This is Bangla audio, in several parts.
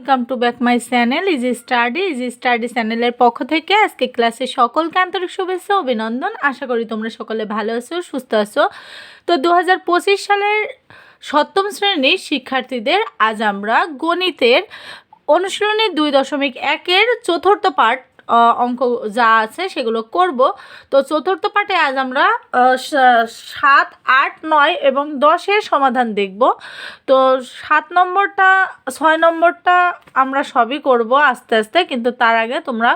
Welcome to back my channel easy study easy study চ্যানেলের পক্ষ থেকে আজকে ক্লাসে সকলকে আন্তরিক শুভেচ্ছা অভিনন্দন। আশা করি তোমরা সকলে ভালো আছো সুস্থ আছো। তো দু হাজার পঁচিশ সালের সপ্তম শ্রেণির শিক্ষার্থীদের আজ আমরা গণিতের অনুশীলনী দুই দশমিক একের চতুর্থ আহ, অঙ্ক যা আছে সেগুলো করব। তো চতুর্থ পাঠে আজ আমরা সাত, আট, নয় এবং দশের সমাধান দেখব। তো সাত নম্বরটা, ছয় নম্বরটা আমরা সবই করব আস্তে আস্তে, কিন্তু তার আগে তোমরা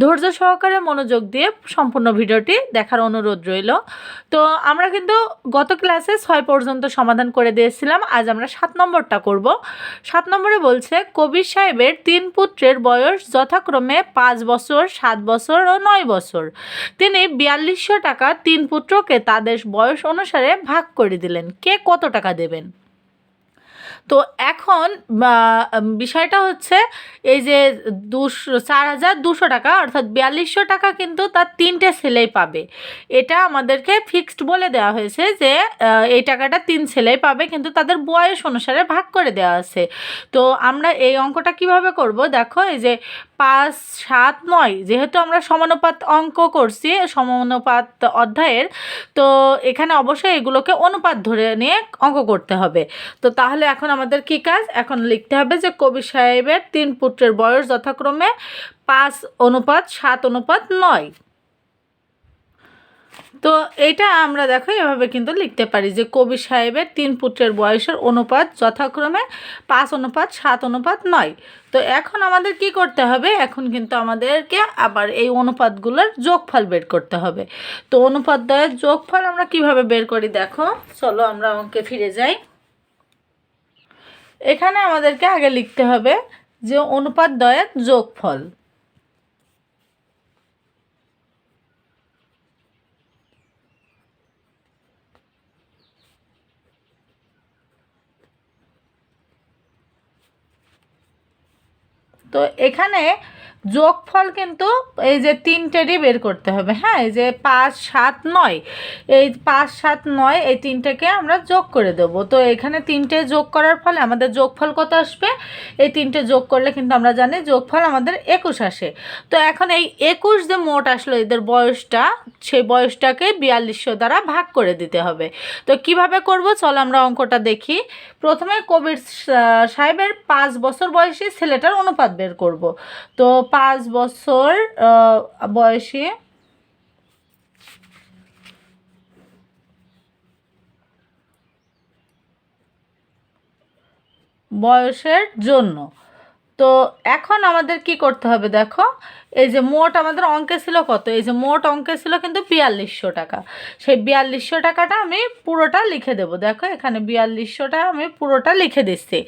ধৈর্য সহকারে মনোযোগ দিয়ে সম্পূর্ণ ভিডিওটি দেখার অনুরোধ রইল। তো আমরা কিন্তু গত ক্লাসে ছয় পর্যন্ত সমাধান করে দিয়েছিলাম, আজ আমরা সাত নম্বরটা করব। সাত নম্বরে বলছে, কবির সাহেবের তিন পুত্রের বয়স যথাক্রমে পাঁচ বছর সাত বছর ও নয় বছর। তিনি বিয়াল্লিশশো টাকা তিন পুত্রকে তাদের বয়স অনুসারে ভাগ করে দিলেন। কে কত টাকা দেবেন? তো এখন বিষয়টা হচ্ছে এই যে দুশো, চার হাজার দুশো টাকা, অর্থাৎ বিয়াল্লিশশো টাকা কিন্তু তার তিনটে ছেলেই পাবে। এটা আমাদেরকে ফিক্সড বলে দেওয়া হয়েছে যে এই টাকাটা তিন ছেলেই পাবে, কিন্তু তাদের বয়স অনুসারে ভাগ করে দেওয়া আছে। তো আমরা এই অঙ্কটা কীভাবে করব? দেখো, এই যে পাঁচ, সাত, নয়, যেহেতু আমরা সমানুপাত অঙ্ক করছি, সমানুপাত অধ্যায়ের, তো এখানে অবশ্যই এগুলোকে অনুপাত ধরে নিয়ে অঙ্ক করতে হবে। তো তাহলে এখন আমাদের কি কাজ? এখন লিখতে হবে যে কবি সাহেবের তিন পুত্রের বয়স যথাক্রমে পাঁচ অনুপাত, সাত অনুপাত, নয়। তো এটা আমরা দেখো, এভাবে কিন্তু লিখতে পারি যে কবি সাহেবের তিন পুত্রের বয়সের অনুপাত যথাক্রমে পাঁচ অনুপাত, সাত অনুপাত নয়। তো এখন আমাদের কি করতে হবে? এখন কিন্তু আমাদেরকে আবার এই অনুপাতগুলোর যোগফল বের করতে হবে। তো অনুপাত দ্বয়ের যোগফল আমরা কীভাবে বের করি দেখো? চলো আমরা অঙ্কে ফিরে যাই। এখানে আমাদেরকে আগে লিখতে হবে যে অনুপাত দ্বয়ের যোগফল। তো এখানে যোগফল কিন্তু এই যে তিনটেরই বের করতে হবে হ্যাঁ? এই যে পাঁচ, সাত, নয়। এই পাঁচ, সাত, নয়, এই তিনটেকে আমরা যোগ করে দেব। তো এখানে তিনটে যোগ করার ফলে আমাদের যোগফল কত আসবে? এই তিনটে যোগ করলে কিন্তু আমরা জানি যোগফল আমাদের একুশ আসে। তো এখন এই একুশ যে মোট আসলো, এদের বয়সটা, সেই বয়সটাকে বিয়াল্লিশশো দ্বারা ভাগ করে দিতে হবে। তো কীভাবে করব? চলো আমরা অঙ্কটা দেখি। প্রথমে কবির সাহেবের পাঁচ বছর বয়সী ছেলেটার অনুপাত বের করব। তো পাঁচ বছর বয়সে বয়সী। বয়সের জন্য। তো এখন আমাদের কি করতে হবে দেখো? এই যে মোট আমাদের অঙ্কে ছিল কত? এই যে মোট অঙ্কে ছিল কিন্তু বিয়াল্লিশশো টাকা। সেই বিয়াল্লিশশো টাকাটা আমি পুরোটা লিখে দেবো। দেখো, এখানে বিয়াল্লিশশোটা আমি পুরোটা লিখে দিচ্ছি।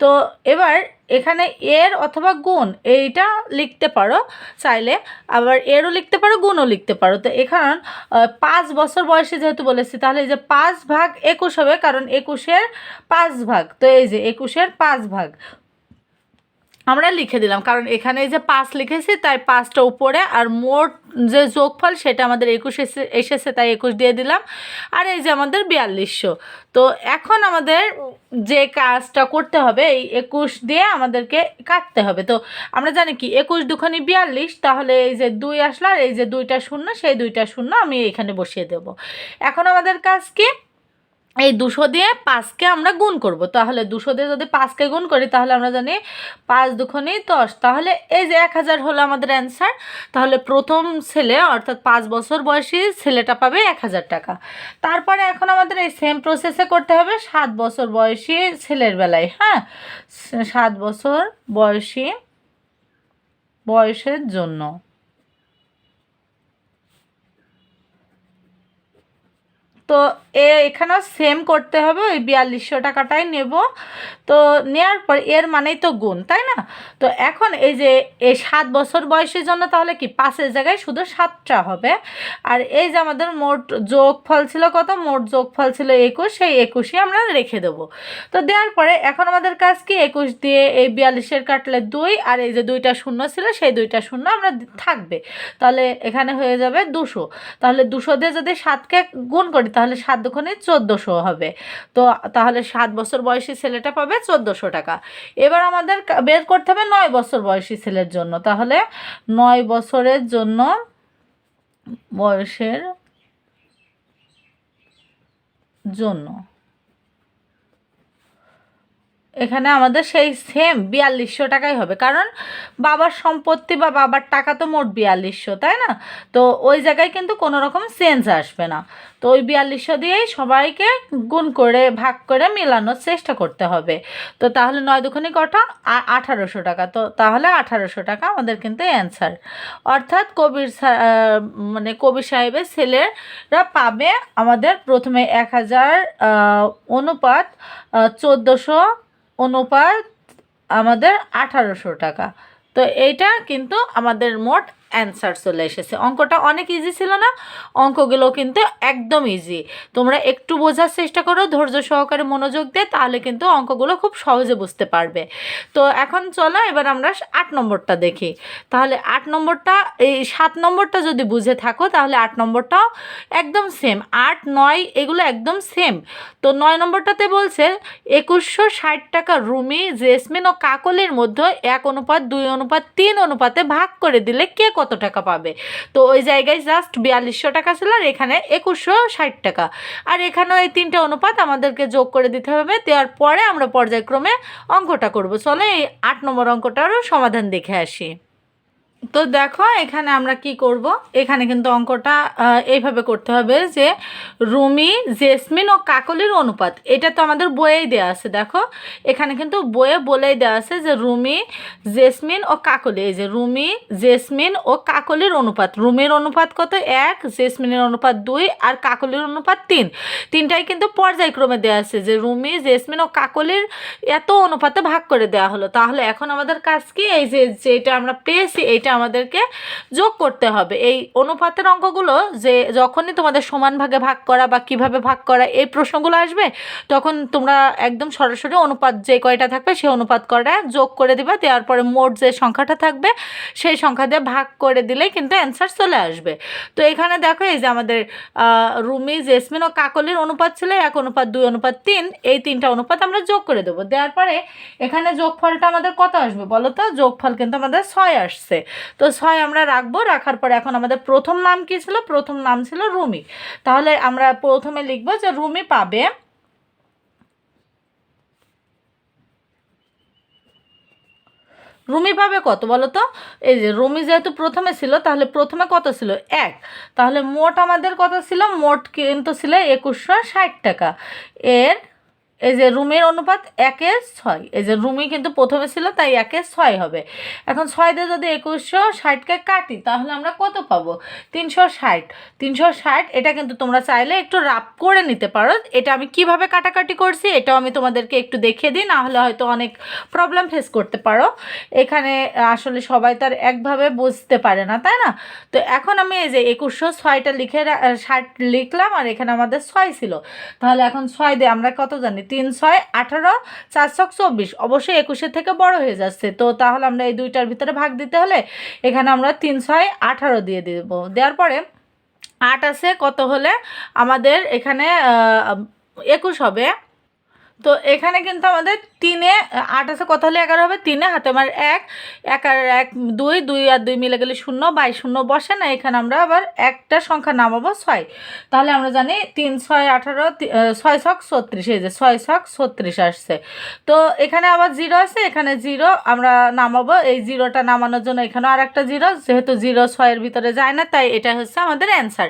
তো এবার এখানে এর অথবা গুণ, এইটা লিখতে পারো চাইলে। আবার এরও লিখতে পারো, গুণও লিখতে পারো। তো এখানে পাঁচ বছর বয়সে যেহেতু বলেছি, তাহলে এই যে পাঁচ ভাগ একুশ হবে, কারণ একুশের পাঁচ ভাগ। তো এই যে একুশের পাঁচ ভাগ। আমরা লিখে দিলাম, কারণ এখানে যে পাঁচ লিখেছি, তাই পাঁচটা উপরে, আর মোট যে যোগফল সেটা আমাদের একুশ এসে, এসেছে, তাই একুশ দিয়ে দিলাম, আর এই যে আমাদের বিয়াল্লিশশো। তো এখন আমাদের যে কাজটা করতে হবে, এই একুশ দিয়ে আমাদেরকে কাটতে হবে। তো আমরা জানি কি, একুশ দুখানি বিয়াল্লিশ, তাহলে এই যে দুই আসলো, আর এই যে দুইটা শূন্য, সেই দুইটা শূন্য আমি এখানে বসিয়ে দেব। এখন আমাদের কাজ কি? এই দুশো দিয়ে পাঁচকে আমরা গুণ করব। তাহলে দুশো দিয়ে যদি পাঁচকে গুণ করি, তাহলে আমরা জানি পাঁচ দুখনি দশ। তাহলে এই যে এক হাজার হলো আমাদের অ্যান্সার, তাহলে প্রথম ছেলে, অর্থাৎ পাঁচ বছর বয়সী ছেলেটা পাবে এক হাজার টাকা। তারপরে এখন আমাদের এই সেম প্রসেসে করতে হবে, সাত বছর বয়সী ছেলের বেলায় হ্যাঁ? সাত বছর বয়সী, বয়সের জন্য। তো এ এখানেও সেম করতে হবে, ওই বিয়াল্লিশশো টাকাটাই নেব। তো নেওয়ার পর এর মানেই তো গুণ, তাই না? তো এখন এই যে এই সাত বছর বয়সের জন্য তাহলে কি পাঁচের জায়গায় শুধু সাতটা হবে? আর এই যে আমাদের মোট যোগফল ছিল কত? মোট যোগফল ছিল একুশ, সেই একুশই আমরা রেখে দেবো। তো দেওয়ার পরে এখন আমাদের কাজ কি? একুশ দিয়ে এই বিয়াল্লিশের কাটলে দুই, আর এই যে দুইটা শূন্য ছিল, সেই দুইটা শূন্য আমরা থাকবে। তাহলে এখানে হয়ে যাবে দুশো। তাহলে দুশো দিয়ে যদি সাতকে গুণ করি, তাহলে সাত দুখনে চোদ্দোশো হবে। তো তাহলে সাত বছর বয়সী ছেলেটা পাবে চোদ্দোশো টাকা। এবার আমাদের বের করতে হবে নয় বছর বয়সী ছেলের জন্য। তাহলে নয় বছরের জন্য বয়সের জন্য এখানে আমাদের সেই সেম বিয়াল্লিশশো টাকাই হবে। কারণ বাবার সম্পত্তি বা বাবার টাকা তো মোট বিয়াল্লিশশো, তাই না? তো ওই জায়গায় কিন্তু কোনো রকম চেঞ্জ আসবে না। তো ওই বিয়াল্লিশশো দিয়েই সবাইকে গুণ করে, ভাগ করে মেলানোর চেষ্টা করতে হবে। তো তাহলে নয় দুখানি কটা আঠারোশো টাকা। তো তাহলে আঠারোশো টাকা আমাদের কিন্তু অ্যান্সার অর্থাৎ কবির মানে কবির সাহেবের ছেলেরা পাবে আমাদের প্রথমে এক হাজার অনুপাত চোদ্দোশো অনুপাত আমাদের আঠারোশো টাকা। তো এইটা কিন্তু আমাদের মোট অ্যান্সার চলে এসেছে। অঙ্কটা অনেক ইজি ছিল না? অঙ্কগুলো কিন্তু একদম ইজি তোমরা একটু বোঝার চেষ্টা করো, ধৈর্য সহকারে মনোযোগ দিয়ে, তাহলে কিন্তু অঙ্কগুলো খুব সহজে বুঝতে পারবে। তো এখন চলো, এবার আমরা আট নম্বরটা দেখি। তাহলে আট নম্বরটা, এই সাত নম্বরটা যদি বুঝে থাকো, তাহলে আট নম্বরটাও একদম সেম আট, নয়, এগুলো একদম সেম তো নয় নম্বরটাতে বলছে, একুশশো ষাট টাকা রুমি, জেসমিন ও কাকলের মধ্যে এক অনুপাত, দুই অনুপাত, তিন অনুপাতে ভাগ করে দিলে কে কত টাকা পাবে? তো ওই জায়গায় জাস্ট বিয়াল্লিশশো টাকা ছিল আর এখানে একুশশো ষাট টাকা। আর এখানেও এই তিনটা অনুপাত আমাদেরকে যোগ করে দিতে হবে, দেওয়ার পরে আমরা পর্যায়ক্রমে অঙ্কটা করব। চলে এই আট নম্বর অঙ্কটারও সমাধান দেখে আসি। তো দেখো, এখানে আমরা কি করব? এখানে কিন্তু অঙ্কটা এইভাবে করতে হবে যে রুমি, জেসমিন ও কাকলির অনুপাত। এটা তো আমাদের বইয়েই দেওয়া আছে, দেখো। এখানে কিন্তু বইয়ে বলেই দেওয়া আছে যে রুমি, জেসমিন ও কাকলি। এই যে রুমি, জেসমিন ও কাকলির অনুপাত। রুমির অনুপাত কত? এক, জেসমিনের অনুপাত দুই আর কাকলির অনুপাত তিন। তিনটাই কিন্তু পর্যায়ক্রমে দেওয়া আছে যে রুমি, জেসমিন ও কাকলির এত অনুপাতে ভাগ করে দেওয়া হলো। তাহলে এখন আমাদের কাজ কি? এই যে যেটা আমরা পেয়েছি, এইটা আমাদেরকে যোগ করতে হবে। এই অনুপাতের অঙ্কগুলো যে যখনই তোমাদের সমান ভাগে ভাগ করা বা কীভাবে ভাগ করা এই প্রশ্নগুলো আসবে, তখন তোমরা একদম সরাসরি অনুপাত যে কয়টা থাকবে সেই অনুপাত করা যোগ করে দিবা, দেওয়ার পরে মোট যে সংখ্যাটা থাকবে সেই সংখ্যা দিয়ে ভাগ করে দিলেই কিন্তু অ্যান্সার চলে আসবে। তো এখানে দেখো এই যে আমাদের রুমি, জেসমিন ও কাকলির অনুপাত ছিল এক অনুপাত দুই অনুপাত তিন, এই তিনটা অনুপাত আমরা যোগ করে দেবো। দেওয়ার পরে এখানে যোগফলটা আমাদের কত আসবে বলো তো? যোগফল কিন্তু আমাদের ছয় আসছে। তো ছয় আমরা রাখব, রাখার পরে এখন আমাদের প্রথম নাম কি ছিল? প্রথম নাম ছিল রুমি। তাহলে আমরা প্রথমে লিখব যে রুমি পাবে রুমি পাবে কত বলো তো এই যে রুমি যেহেতু প্রথমে ছিল, তাহলে প্রথমে কত ছিল? এক। তাহলে মোট আমাদের কত ছিল? মোট কিন্তু ছিল একুশশো ষাট টাকা। এর এই যে রুমের অনুপাত একে ছয়। এই যে রুমি কিন্তু প্রথমে ছিল, তাই একে ছয় হবে। এখন ছয় দিয়ে যদি একুশশো ষাটকে কাটি, তাহলে আমরা কত পাবো? তিনশো ষাট। তিনশো ষাট, এটা কিন্তু তোমরা চাইলে একটু রাপ করে নিতে পারো। এটা আমি কীভাবে কাটাকাটি করছি, এটাও আমি তোমাদেরকে একটু দেখিয়ে দিই, না হলে হয়তো অনেক প্রবলেম ফেস করতে পারো। এখানে আসলে সবাই তার একভাবে বুঝতে পারে না, তাই না? তো এখন আমি এই যে একুশশো ছয়টা লিখে ষাট লিখলাম, আর এখানে আমাদের ছয় ছিল। তাহলে এখন ছয় দিয়ে আমরা কত জানি? তিন ছয় আঠারো চার ছক চব্বিশ। অবশ্যই একুশের থেকে বড় হয়ে যাচ্ছে। তো তাহলে আমরা এই দুইটার ভিতরে ভাগ দিতে হলে এখানে আমরা তিন ছয় আঠারো দিয়ে দেব। দেওয়ার পরে আট আছে, কত হলে আমাদের এখানে একুশ হবে। তো এখানে কিন্তু আমাদের তিনে আছে, কত হলে এগারো হবে? তিনে, হাতে আমার এক এক আর এক, দুই দুই আর দুই মিলে গেলে শূন্য, বাই শূন্য বসে না, এখানে আমরা আবার একটা সংখ্যা নামাবো, ছয়। তাহলে আমরা জানি তিন, ছয়, আঠারো ছয় ছক ছত্রিশ, এই যে ছয় ছক ছত্রিশ আসছে। তো এখানে আবার জিরো আছে, এখানে জিরো, আমরা নামাবো, এই জিরোটা নামানোর জন্য এখানেও আর একটা জিরো, যেহেতু জিরো ছয়ের ভিতরে যায় না, তাই এটা হচ্ছে আমাদের অ্যান্সার।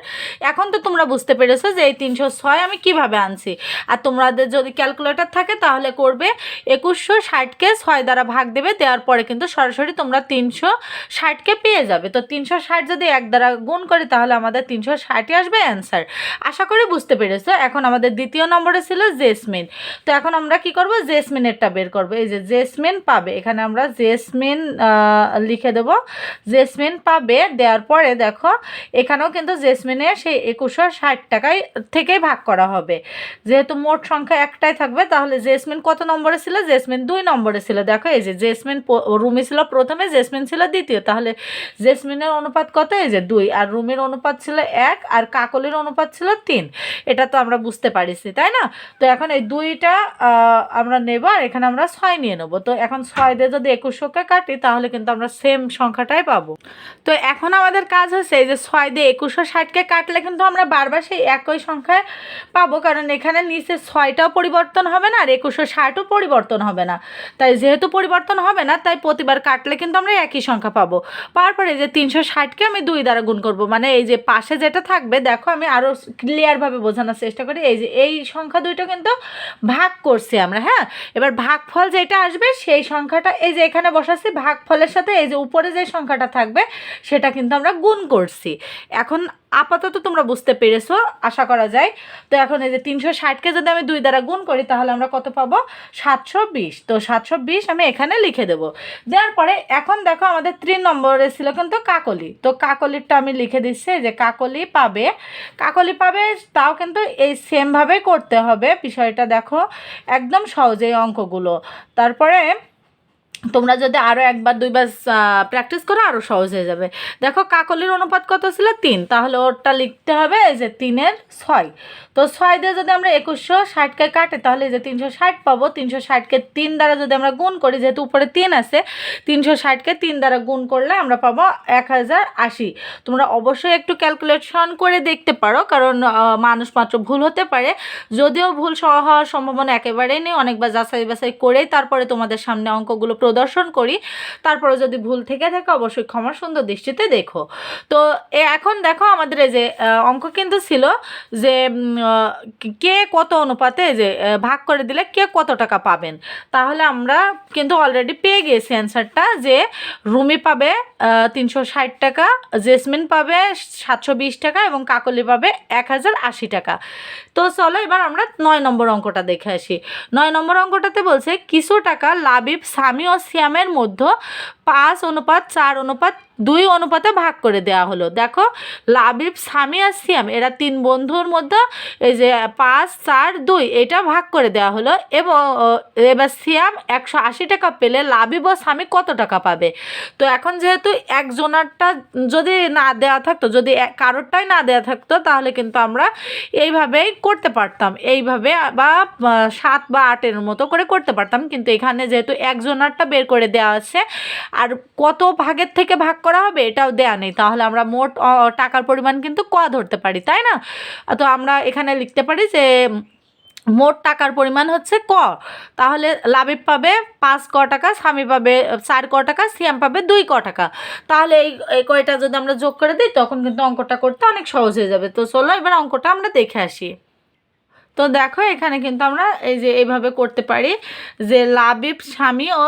এখন তো তোমরা বুঝতে পেরেছ যে এই তিনশো ছয় আমি কীভাবে আনছি। আর তোমাদের যদি ক্যালকুলেটর থাকে তাহলে করবে একুশশো ষাটকে ছয় দ্বারা ভাগ দেবে, দেওয়ার পরে কিন্তু সরাসরি তোমরা তিনশো ষাটকে পেয়ে যাবে। তো তিনশো ষাট যদি এক দ্বারা গুণ করি তাহলে আমাদের তিনশো ষাটই আসবে অ্যান্সার আশা করি বুঝতে পেরেছ। এখন আমাদের দ্বিতীয় নম্বরে ছিল জেসমিন। তো এখন আমরা কি করব? জেসমিনেরটা বের করব। এই যে জেসমিন পাবে, এখানে আমরা জেসমিন লিখে দেব। জেসমিন পাবে, দেওয়ার পরে দেখো, এখানেও কিন্তু জেসমিনের সেই একুশশো ষাট টাকায় থেকেই ভাগ করা হবে। যেহেতু মোট সংখ্যা একটাই থাকবে তাহলে জেসমিন কত নম্বরে ছিল? জেসমিন দুই নম্বরে ছিল। দেখো, এই যে জেসমিন রুমি ছিল প্রথমে, জেসমিন ছিল দ্বিতীয়। তাহলে জেসমিনের অনুপাত কত? এই যে দুই। আর রুমির অনুপাত ছিল এক, আর কাকলির অনুপাত ছিল তিন। এটা তো আমরা বুঝতে পারিছি, তাই না? তো এখন এই দুইটা আমরা নেব আর এখানে আমরা ছয় নিয়ে নেব। তো এখন ছয় দিয়ে যদি একুশশোকে কাটি, তাহলে কিন্তু আমরা সেম সংখ্যাটাই পাবো। তো এখন আমাদের কাজ হচ্ছে এই যে ছয় দিয়ে একুশশো ষাটকে কাটলে কিন্তু আমরা বারবার সেই একই সংখ্যায় পাবো। কারণ এখানে নিচে ছয়টাও পরিবর্তন হবে না আর একুশশো ষাটও পরিবর্তন হবে না। তাই যেহেতু পরিবর্তন হবে না, তাই প্রতিবার কাটলে কিন্তু আমরা একই সংখ্যা পাবো। পাওয়ার পরে এই যে তিনশো ষাটকে আমি দুই দ্বারা গুণ করব। মানে এই যে পাশে যেটা থাকবে, দেখো আমি আরও ক্লিয়ারভাবে বোঝানোর চেষ্টা করি। এই যে এই সংখ্যা দুইটা কিন্তু ভাগ করছি আমরা হ্যাঁ? এবার ভাগফল যেটা আসবে, সেই সংখ্যাটা এই যে এখানে বসাচ্ছি, ভাগফলের সাথে এই যে উপরে যে সংখ্যাটা থাকবে, সেটা কিন্তু আমরা গুণ করছি। এখন আপাতত তোমরা বুঝতে পেরেছ, আশা করা যায়। তো এখন এই যে তিনশো ষাটকে যদি আমি দুই দ্বারা গুণ করি, তাহলে আমরা কত পাবো? সাতশো বিশ। তো সাতশো বিশ আমি এখানে লিখে দেবো। দেওয়ার পরে এখন দেখো আমাদের তিন নম্বরে ছিল কিন্তু কাকলি। তো কাকলিরটা আমি লিখে দিচ্ছি যে কাকলি পাবে। কাকলি পাবে, তাও কিন্তু এই সেমভাবে করতে হবে। বিষয়টা দেখো একদম সহজেই অঙ্কগুলো। তারপরে তোমরা যদি আরও একবার, দুইবার প্র্যাকটিস করো আরও সহজ হয়ে যাবে। দেখো, কাকলির অনুপাত কত ছিল? তিন। তাহলে ওরটা লিখতে হবে এই যে তিনের ছয়। তো ছয় দিয়ে যদি আমরা একুশশো ষাটকে কাটে, তাহলে এই যে তিনশো ষাট পাবো। তিনশো ষাটকে তিন দ্বারা যদি আমরা গুণ করি, যেহেতু উপরে তিন আছে, তিনশো ষাটকে তিন দ্বারা গুণ করলে আমরা পাবো এক হাজার আশি। তোমরা অবশ্যই একটু ক্যালকুলেশন করে দেখতে পারো, কারণ মানুষ মাত্র ভুল হতে পারে। যদিও ভুল হওয়ার সম্ভাবনা একেবারেই নেই, অনেকবার যাচাই বাছাই করেই তারপরে তোমাদের সামনে অঙ্কগুলো প্রদর্শন করি। তারপরে যদি ভুল থেকে থাকে, অবশ্যই ক্ষমা সুন্দর দৃষ্টিতে দেখো। তো এখন দেখো আমাদের যে অঙ্ক কিন্তু ছিল যে কে কত অনুপাতে যে ভাগ করে দিলে কে কত টাকা পাবেন? তাহলে আমরা কিন্তু অলরেডি পেয়ে গেছি অ্যান্সারটা যে, রুমি পাবে তিনশো ষাট টাকা, জেসমিন পাবে সাতশো বিশ টাকা এবং কাকলি পাবে এক হাজার আশি টাকা। তো চলো এবার আমরা নয় নম্বর অঙ্কটা দেখে আসি। নয় নম্বর অঙ্কটাতে বলছে, কিছু টাকা লাবিব সামি ও সিয়ামের মধ্যে পাঁচ অনুপাত চার অনুপাত দুই অনুপাতে ভাগ করে দেওয়া হলো। দেখো, লাবিব, সামি আর সিয়াম, এরা তিন বন্ধুর মধ্যে এই যে পাঁচ, চার, দুই, এটা ভাগ করে দেওয়া হলো। এবং এবার সিয়াম একশো আশি টাকা পেলে লাবিব ও স্বামী কত টাকা পাবে? তো এখন যেহেতু একজনারটা যদি না দেওয়া থাকতো, যদি কারোরটাই না দেওয়া থাকতো, তাহলে কিন্তু আমরা এইভাবেই করতে পারতাম। এইভাবে বা সাত বা আটের মতো করে করতে পারতাম। কিন্তু এখানে যেহেতু একজনারটা বের করে দেওয়া আছে, আর কত ভাগের থেকে ভাগ করা হবে এটাও দেয়া নেই। তাহলে আমরা মোট টাকার পরিমাণ কিন্তু ক ধরতে পারি, তাই না? তো আমরা এখানে লিখতে পারি যে, মোট টাকার পরিমাণ হচ্ছে ক। তাহলে লাবিব পাবে পাঁচ ক টাকা, স্বামী পাবে চার ক টাকা, সিয়াম পাবে দুই ক টাকা। তাহলে এই এই কয়টা যদি আমরা যোগ করে দিই, তখন কিন্তু অঙ্কটা করতে অনেক সহজ হয়ে যাবে। তো চলো এবার অঙ্কটা আমরা দেখে আসি। তো দেখো, এখানে কিন্তু আমরা এই যে এইভাবে করতে পারি যে লাবিব, স্বামী ও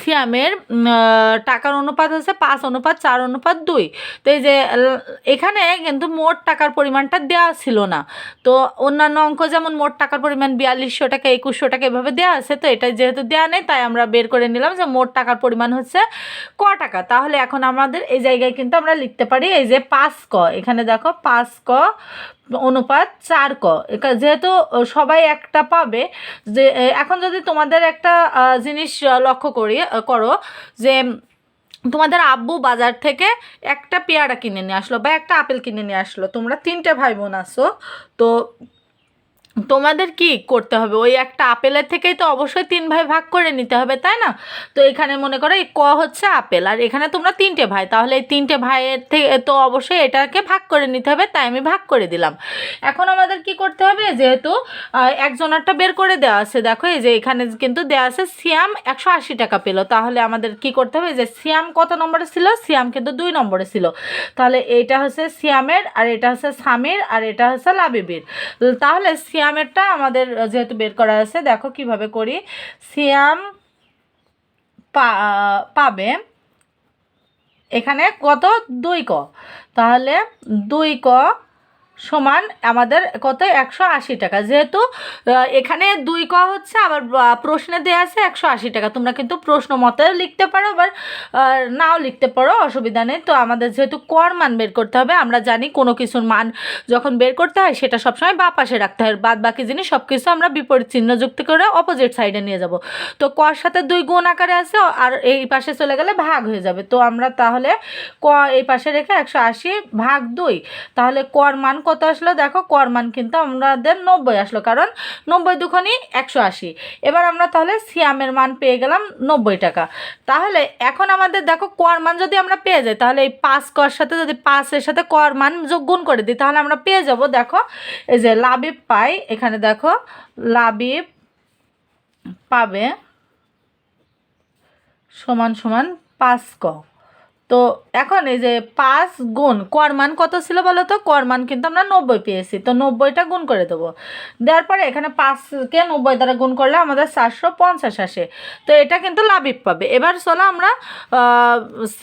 সিয়ামের টাকার অনুপাত হচ্ছে পাঁচ অনুপাত, চার অনুপাত দুই। তো এই যে এখানে কিন্তু মোট টাকার পরিমাণটা দেওয়া ছিল না। তো অন্যান্য অঙ্ক যেমন মোট টাকার পরিমাণ বিয়াল্লিশশো টাকা, একুশশো টাকা এভাবে দেওয়া আছে, তো এটা যেহেতু দেওয়া নেই, তাই আমরা বের করে নিলাম যে মোট টাকার পরিমাণ হচ্ছে ক টাকা। তাহলে এখন আমাদের এই জায়গায় কিন্তু আমরা লিখতে পারি এই যে পাঁচ ক। এখানে দেখো, পাঁচ ক অনুপাত চার ক। যেহেতু সবাই একটা পাবে, যে এখন যদি তোমাদের একটা জিনিস লক্ষ্য করি করো, যে, তোমাদের আব্বু বাজার থেকে একটা পেয়ারা কিনে নিয়ে আসলো বা একটা আপেল কিনে নিয়ে আসলো। তোমরা তিনটে ভাই বোন আসো তো তোমাদের কি করতে হবে? ওই একটা আপেলের থেকেই তো অবশ্যই তিন ভাই ভাগ করে নিতে হবে, তাই না? তো এখানে মনে করো এই ক হচ্ছে আপেল, আর এখানে তোমরা তিনটে ভাই, তাহলে এই তিনটে ভাইয়ের থেকে তো অবশ্যই এটাকে ভাগ করে নিতে হবে, তাই আমি ভাগ করে দিলাম। এখন আমাদের কি করতে হবে? যেহেতু একজনেরটা বের করে দেওয়া আছে, দেখো, এই যে এখানে কিন্তু দেওয়া আছে সিয়াম একশো আশি টাকা পেল। তাহলে আমাদের কি করতে হবে? যে সিয়াম কত নম্বরে ছিল? সিয়াম কিন্তু দুই নম্বরে ছিল। তাহলে এইটা হচ্ছে সিয়ামের, আর এটা হচ্ছে সামির আর এটা হচ্ছে লাবিবির। তাহলে সিয়ামেরটা আমাদের যেহেতু বের করা আছে, দেখো কীভাবে করি। সিয়াম পাবে এখানে কত? দুই ক। তাহলে দুই ক সমান আমাদের কত? একশো আশি টাকা। যেহেতু এখানে দুই ক হচ্ছে, আবার প্রশ্নে দেওয়া আছে একশো আশি টাকা। তোমরা কিন্তু প্রশ্ন মতে লিখতে পারো, আবার নাও লিখতে পারো, অসুবিধা নেই। তো আমাদের যেহেতু কর মান বের করতে হবে, আমরা জানি কোনো কিছুর মান যখন বের করতে হয়, সেটা সবসময় বা পাশে রাখতে হয়। বাদ বাকি জিনিস সব কিছু আমরা বিপরীত চিহ্ন যুক্ত করে অপোজিট সাইডে নিয়ে যাব। তো কর সাথে দুই গুণ আকারে আছে, আর এই পাশে চলে গেলে ভাগ হয়ে যাবে। তো আমরা তাহলে ক এই পাশে রেখে একশো আশি ভাগ দুই, তাহলে কর মান কত আসলো? দেখো, কর মান কিন্তু আমাদের নব্বই আসলো, কারণ নব্বই দুখানি একশো আশি। এবার আমরা তাহলে সিয়ামের মান পেয়ে গেলাম নব্বই টাকা। তাহলে এখন আমাদের দেখো, কর মান যদি আমরা পেয়ে যাই, তাহলে এই পাঁচ কর সাথে যদি পাঁচের সাথে কর মান যোগ গুণ করে দিই, তাহলে আমরা পেয়ে যাব, দেখো, এই যে লাবিব পাই, এখানে দেখো, লাবিব পাবে সমান সমান পাঁচ ক। তো এখন এই যে পাঁচ গুণ, কর মান কত ছিল বলো তো? কর মান কিন্তু আমরা নব্বই পেয়েছি, তো নব্বইটা গুণ করে দেবো। দেওয়ার পরে এখানে পাঁচকে নব্বই দ্বারা গুণ করলে আমাদের চারশো পঞ্চাশ আসে, তো এটা কিন্তু লাবিব পাবে। এবার চলো আমরা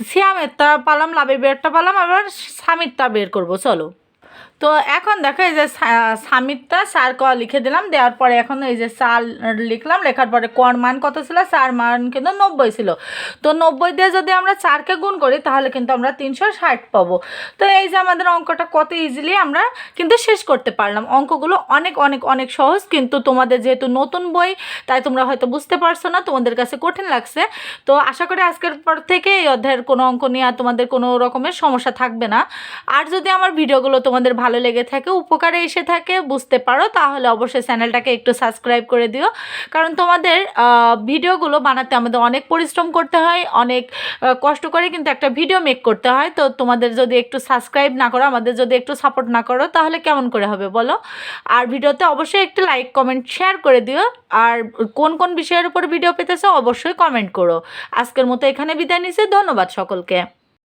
সিয়ামেরটা পালাম, লাবিবেরটা পালাম, আবার স্বামীরটা বের করব, চলো। তো এখন দেখো এই যে সা- সামিরটা চার ক লিখে দিলাম, দেওয়ার পরে এখন এই যে চার লিখলাম, লেখার পরে কর মান কত ছিল? চার মান কিন্তু নব্বই ছিল। তো নব্বই দিয়ে যদি আমরা চারকে গুণ করি, তাহলে কিন্তু আমরা তিনশো ষাট পাবো। তো এই যে আমাদের অঙ্কটা কত ইজিলি আমরা কিন্তু শেষ করতে পারলাম। অঙ্কগুলো অনেক অনেক অনেক সহজ, কিন্তু তোমাদের যেহেতু নতুন বই, তাই তোমরা হয়তো বুঝতে পারছ না, তোমাদের কাছে কঠিন লাগছে। তো আশা করি আজকের পর থেকে এই অধ্যায়ের কোনো অঙ্ক নিয়ে আর তোমাদের কোনো রকমের সমস্যা থাকবে না। আর যদি আমার ভিডিওগুলো তোমাদের ভালো লেগে থাকে, উপকারে এসে থাকে, বুঝতে পারো। তাহলে অবশ্যই চ্যানেলটাকে একটু সাবস্ক্রাইব করে দিও। কারণ তোমাদের ভিডিওগুলো বানাতে আমাদের অনেক পরিশ্রম করতে হয়, অনেক কষ্ট করে কিন্তু একটা ভিডিও মেক করতে হয়। তো তোমাদের যদি একটু সাবস্ক্রাইব না করো, আমাদের যদি একটু সাপোর্ট না করো, তাহলে কেমন করে হবে বলো? আর ভিডিওতে অবশ্যই একটু লাইক কমেন্ট শেয়ার করে দিও। আর কোন কোন বিষয়ের উপর ভিডিও পেতেছো, অবশ্যই কমেন্ট করো। আজকের মতো এখানে বিদায় নিচ্ছি। ধন্যবাদ সকলকে।